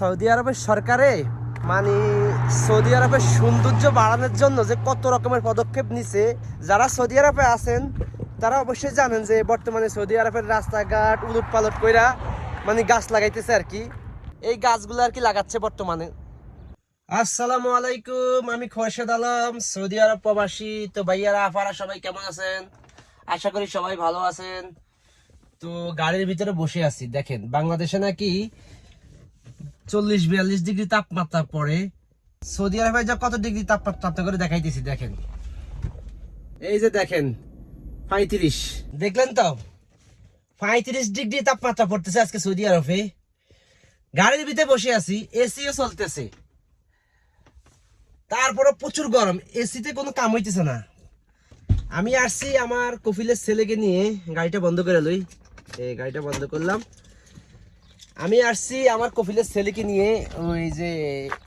Saudi আরবের সরকারে মানে সৌদি আরবের সৌন্দর্য বাড়ানোর জন্য যে কত রকমের পদক্ষেপ নিছে, যারা সৌদি আরবে আছেন, তারা অবশ্যই জানেন যে বর্তমানে সৌদি আরবের রাস্তাঘাট উলট পালট কইরা মানে গাছ লাগাইতেছে আর কি। এই গাছগুলো আর কি লাগাচ্ছে বর্তমানে। আসসালামু আলাইকুম, আমি খোরশেদ আলম, সৌদি আরব প্রবাসী। তো ভাইয়ারা, আফারা সবাই কেমন আছেন? আশা করি সবাই ভালো আছেন। তো গাড়ির ভিতরে বসে আছি, দেখেন, বাংলাদেশে নাকি চল্লিশ বিয়াল্লিশ ডিগ্রি তাপমাত্রা পড়ে সৌদি আরবে যা কত ডিগ্রি তাপমাত্রা করে দেখাইতেছি, দেখেন। এই যে দেখেন, পঁয়ত্রিশ। দেখলেন তো? পঁয়ত্রিশ ডিগ্রি তাপমাত্রা পড়তেছে আজকে সৌদি আরবে। গাড়ির ভিতরে বসে আছি, এসিও চলতেছে। তারপরে প্রচুর গরম, এসিতে কোনো কাম হইতেছে না। আমি আসছি আমার কফিলের ছেলেকে নিয়ে, গাড়িটা বন্ধ করে লই। এই গাড়িটা বন্ধ করলাম। আমি আসছি আমার কফিলের ছেলেকে নিয়ে, ওই যে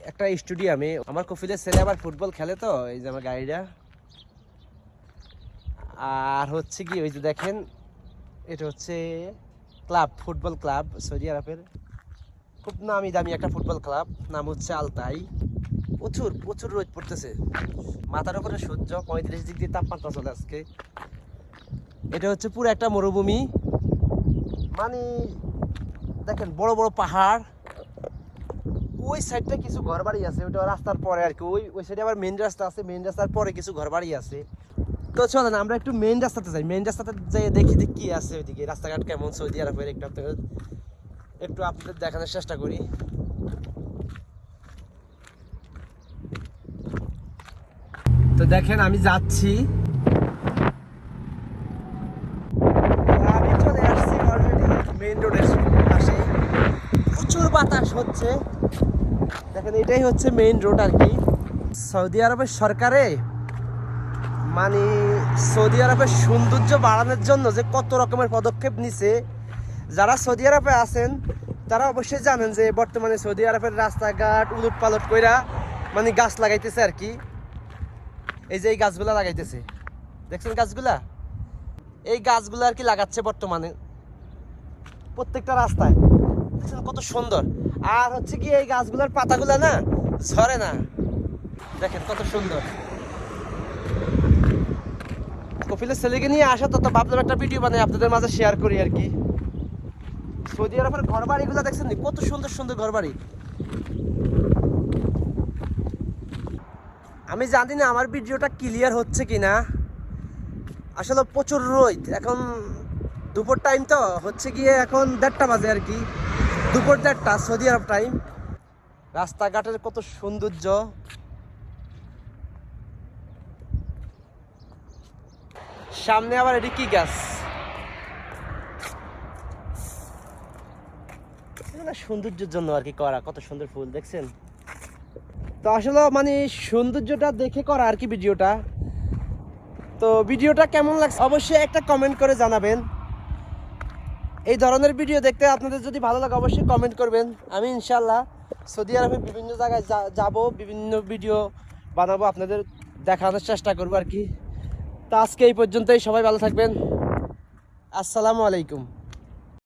একটা স্টুডিয়ামে। আমার কফিলের ছেলে আবার ফুটবল খেলে তো, এই যে আমার গাড়িটা। আর হচ্ছে কি, ওই যে দেখেন, এটা হচ্ছে ক্লাব, ফুটবল ক্লাব, সৌদি আরবের। খুব নামি দামি একটা ফুটবল ক্লাব, নাম হচ্ছে আলতাই। প্রচুর প্রচুর রোদ পড়তেছে। মাথার উপরে সূর্য, পঁয়ত্রিশ ডিগ্রি তাপমাত্রা চলে আজকে। এটা হচ্ছে পুরো একটা মরুভূমি। মানে দেখেন, বড় বড় পাহাড়। ওই সাইডটা কিছু ঘর বাড়ি আছে, ওইটা রাস্তার পরে আর কি। ওই ওই সাইডে আবার মেন রাস্তা আছে মেন রাস্তার পরে কিছু ঘর বাড়ি আছে। তো চলেন, আমরা একটু মেন রাস্তাতে যাই। মেন রাস্তাতে যাই দেখি যে কি আছে ওইদিকে। রাস্তাঘাট কেমন, সৌদি আরবের একটু আপনাদের একটু আপনাদের দেখানোর চেষ্টা করি। তো দেখেন, আমি যাচ্ছি আমি চলে আসছি অলরেডি মেইন রোডের পাশে প্রচুর বাতাস হচ্ছে। দেখেন, এটাই হচ্ছে মেইন রোড আর কি। সৌদি আরবের সরকারে মানে সৌদি আরবের সৌন্দর্য বাড়ানোর জন্য যে কত রকমের পদক্ষেপ নিছে, যারা সৌদি আরবে আছেন, তারা অবশ্যই জানেন যে বর্তমানে সৌদি আরবের রাস্তাঘাট উলট পালট কইরা মানে গাছ লাগাইতেছে আর কি। এই যে এই গাছগুলা লাগাইতেছে। দেখছেন গাছগুলা? এই গাছগুলো আর কি লাগাচ্ছে বর্তমানে। প্রত্যেকটা রাস্তায়। দেখছেন কত সুন্দর। আর হচ্ছে কি এই গাছগুলোর পাতাগুলা না, ঝরে না। দেখেন কত সুন্দর। কপিলের ছেলেকে নিয়ে আসা তো তো ভাবলাম একটা ভিডিও বানাই, আপনাদের মাঝে শেয়ার করি আর কি। সৌদি আরবের ঘর বাড়িগুলো দেখছেন নি? কত সুন্দর সুন্দর ঘর বাড়ি আমি জানি না আমার ভিডিওটা ক্লিয়ার হচ্ছে কিনা। আসলে প্রচুর রোদ। এখন দুপুর টাইম তো, হচ্ছে গিয়ে এখন দেড়টা বাজে আর কি। দুপুর দেড়টা সৌদি আরব টাইম রাস্তাঘাটের কত সৌন্দর্য। সামনে আবার এটি কি গাছ সৌন্দর্যের জন্য আর কি করা, কত সুন্দর ফুল, দেখছেন? তো আসলে মানে সৌন্দর্যটা দেখে করা আর কি ভিডিওটা। তো ভিডিওটা কেমন লাগছে অবশ্যই একটা কমেন্ট করে জানাবেন। এই ধরনের ভিডিও দেখতে আপনাদের যদি ভালো লাগে, অবশ্যই কমেন্ট করবেন। আমি ইনশাল্লাহ সৌদি আরবে বিভিন্ন জায়গায় যাব, বিভিন্ন ভিডিও বানাবো, আপনাদের দেখানোর চেষ্টা করব আর কি। তা আজকে এই পর্যন্তই, সবাই ভালো থাকবেন। আসসালামু আলাইকুম।